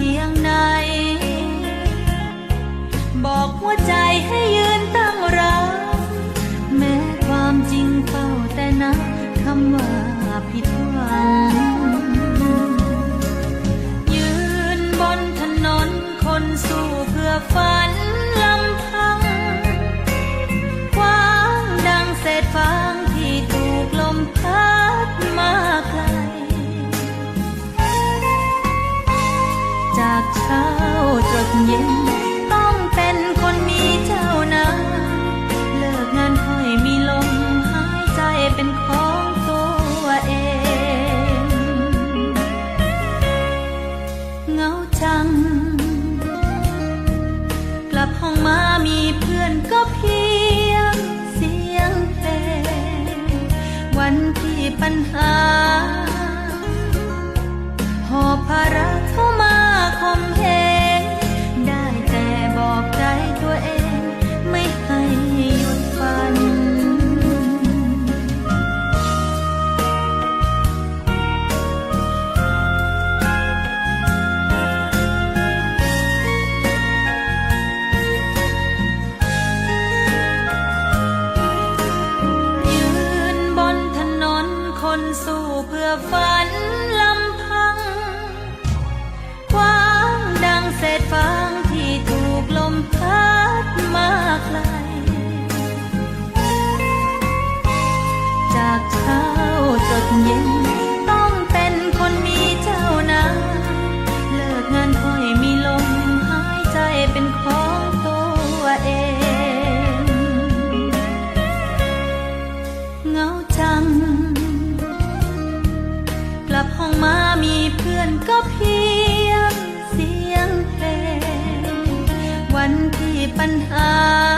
พียงไหน บอกหัวใจให้ยืนตั้งรับแม้ความจริงเฝ้าแต่นับคำว่าผิดหวังยืนบนถนนคนสู้เพื่อฝันลำพังกว้างดังเศษฟางที่ถูกลมพัด จากเช้าจดเย็น ต้องเป็นคนมีเจ้านายเลิกงานค่อยมีลมหายใจเป็นของตัวเอง เงาจัง กลับห้องมามีเพื่อนก็เพียงเสียงเพลง วันที่ปัญหา หอบภาระเข้ามา the fire. 啊。